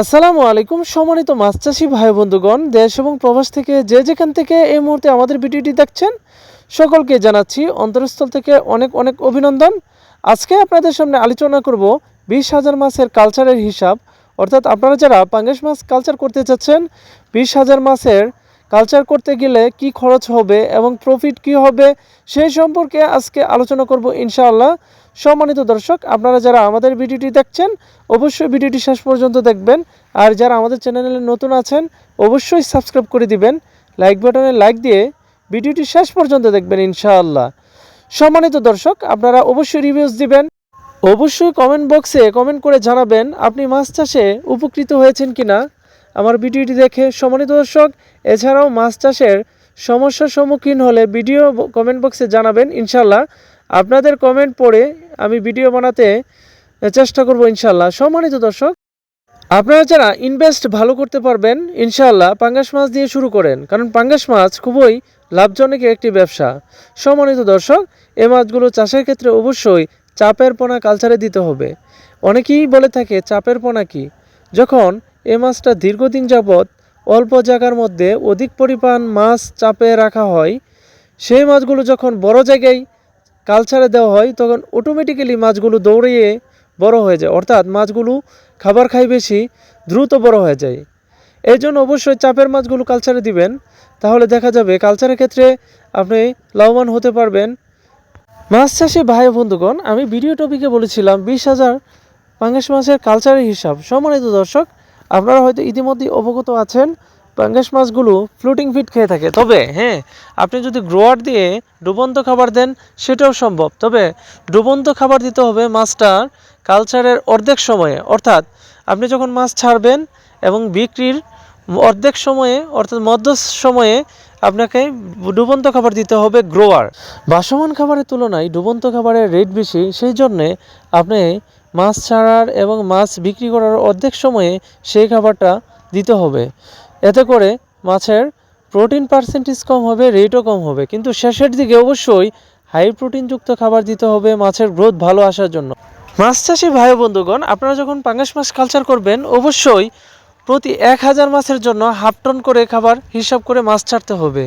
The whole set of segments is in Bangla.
আসসালামু আলাইকুম, সম্মানিত মাছ চাষি ভাই বন্ধুগণ, দেশ এবং প্রবাস থেকে যে যেখান থেকে এই মুহূর্তে আমাদের ভিডিওটি দেখছেন, সকলকে জানাচ্ছি অন্তরস্থল থেকে অনেক অনেক অভিনন্দন। আজকে আপনাদের সামনে আলোচনা করব বিশ হাজার মাছের কালচারের হিসাব। অর্থাৎ আপনারা যারা পাঙ্গেশ মাছ কালচার করতে চাচ্ছেন, বিশ হাজার মাছের কালচার করতে গেলে কি খরচ হবে এবং প্রফিট কি হবে, সেই সম্পর্কে আজকে আলোচনা করব ইনশাআল্লাহ। সম্মানিত দর্শক, আপনারা যারা আমাদের ভিডিওটি দেখছেন, অবশ্যই ভিডিওটি শেষ পর্যন্ত দেখবেন। আর যারা আমাদের চ্যানেলে নতুন আছেন, অবশ্যই সাবস্ক্রাইব করে দিবেন। লাইক বাটনে লাইক দিয়ে ভিডিওটি শেষ পর্যন্ত দেখবেন, ইনশাআল্লাহ। সম্মানিত দর্শক, আপনারা অবশ্যই রিভিউজ দিবেন। অবশ্যই কমেন্ট বক্সে কমেন্ট করে জানাবেন, আপনি মাছ চাষে উপকৃত হয়েছেন কিনা? আমার ভিডিওটি দেখে সম্মানিত দর্শক, এছাড়াও মাছ চাষের সমস্যার সম্মুখীন হলে ভিডিও কমেন্ট বক্সে জানাবেন ইনশাল্লাহ আপনাদের কমেন্ট পড়ে আমি ভিডিও বানাতে চেষ্টা করব ইনশাল্লাহ সম্মানিত দর্শক, আপনারা যারা ইনভেস্ট ভালো করতে পারবেন, ইনশাআল্লাহ পাঙ্গাস মাছ দিয়ে শুরু করেন। কারণ পাঙ্গাস মাছ খুবই লাভজনক একটি ব্যবসা। সম্মানিত দর্শক, এ মাছগুলো চাষের ক্ষেত্রে অবশ্যই চাপের পোনা কালচারে দিতে হবে। অনেকেই বলে থাকে, চাপের পোনা কি? যখন এ মাছটা দীর্ঘদিন যাবৎ অল্প জায়গার মধ্যে অধিক পরিমাণ মাছ চাপে রাখা হয়, সেই মাছগুলো যখন বড় জায়গায় কালচারে দেওয়া হয়, তখন অটোমেটিক্যালি মাছগুলো দৌড়িয়ে বড় হয়ে যায়। অর্থাৎ মাছগুলো খাবার খাই বেশি, দ্রুত বড় হয়ে যায়। এই জন্য অবশ্যই চাপের মাছগুলো কালচারে দিবেন। তাহলে দেখা যাবে কালচারের ক্ষেত্রে আপনি লাভবান হতে পারবেন। মাছ চাষে ভাই বন্ধুগণ, আমি ভিডিও টপিকে বলেছিলাম, বিশ হাজার পাঙ্গাস মাছের কালচারের হিসাব। সম্মানিত দর্শক, আপনারা হয়তো ইতিমধ্যে অবগত আছেন পাঙ্গাস মাছগুলো ফ্লোটিং ফিট খেয়ে থাকে। তবে হ্যাঁ আপনি যদি গ্রোয়ার দিয়ে ডুবন্ত খাবার দেন, সেটাও সম্ভব। তবে, ডুবন্ত খাবার দিতে হবে মাছটার কালচারের অর্ধেক সময়ে। অর্থাৎ, আপনি যখন মাছ ছাড়বেন এবং বিক্রির অর্ধেক সময়ে, অর্থাৎ মধ্য সময়ে আপনাকে ডুবন্ত খাবার দিতে হবে গ্রোয়ার বাসমান খাবারের তুলনায় ডুবন্ত খাবারের রেট বেশি, সেই জন্যে আপনি মাছ ছাড়ার এবং মাছ বিক্রি করার অর্ধেক সময়ে সেই খাবারটা দিতে হবে। এতে করে মাছের প্রোটিন পার্সেন্টেজ কম হবে রেটও কম হবে। কিন্তু শেষের দিকে অবশ্যই হাই প্রোটিনযুক্ত খাবার দিতে হবে মাছের গ্রোথ ভালো আসার জন্য। মাছ চাষি ভাই বন্ধুগণ, আপনারা যখন পাঙ্গাস মাছ কালচার করবেন, অবশ্যই প্রতি এক হাজার মাছের জন্য হাফ টন করে খাবার হিসাব করে মাছ ছাড়তে হবে।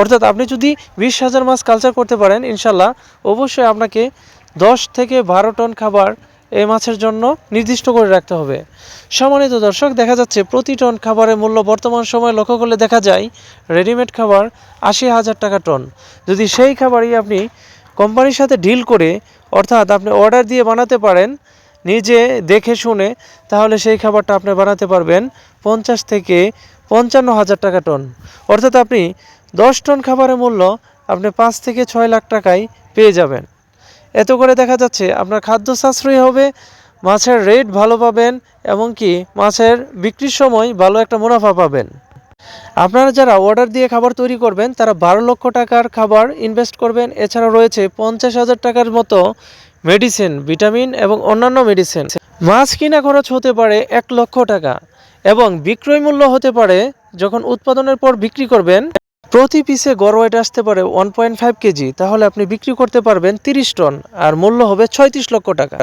অর্থাৎ আপনি যদি বিশ হাজার মাছ কালচার করতে পারেন ইনশাল্লাহ অবশ্যই আপনাকে দশ থেকে বারো টন খাবার এই মাছের জন্য নির্দিষ্ট করে রাখতে হবে। সম্মানিত দর্শক, দেখা যাচ্ছে প্রতি টন খাবারের মূল্য বর্তমান সময়ে লক্ষ্য করলে দেখা যায় রেডিমেড খাবার আশি হাজার টাকা টন। যদি সেই খাবারই আপনি কোম্পানির সাথে ডিল করে, অর্থাৎ আপনি অর্ডার দিয়ে বানাতে পারেন, নিজে দেখে শুনে, তাহলে সেই খাবারটা আপনি বানাতে পারবেন পঞ্চাশ থেকে পঞ্চান্ন হাজার টাকা টন। অর্থাৎ আপনি দশ টন খাবারের মূল্য আপনি পাঁচ থেকে ছয় লাখ টাকায় পেয়ে যাবেন। এত করে দেখা যাচ্ছে, আপনার খাদ্য সাশ্রয়ী হবে, মাছের রেট ভালো পাবেন, এবং কি মাছের বিক্রির সময় ভালো একটা মুনাফা পাবেন। আপনারা যারা অর্ডার দিয়ে খাবার তৈরি করবেন, তারা বারো লক্ষ টাকার খাবার ইনভেস্ট করবেন। এছাড়া রয়েছে পঞ্চাশ হাজার টাকার মতো মেডিসিন ভিটামিন এবং অন্যান্য মেডিসিন মাছ কিনা খরচ হতে পারে এক লক্ষ টাকা, এবং বিক্রয় মূল্য হতে পারে যখন উৎপাদনের পর বিক্রি করবেন প্রতি পিসে গড় ওয়েট আসতে পারে ওয়ান পয়েন্ট ফাইভ কেজি তাহলে আপনি বিক্রি করতে পারবেন তিরিশ টন আর মূল্য হবে ছয়ত্রিশ লক্ষ টাকা।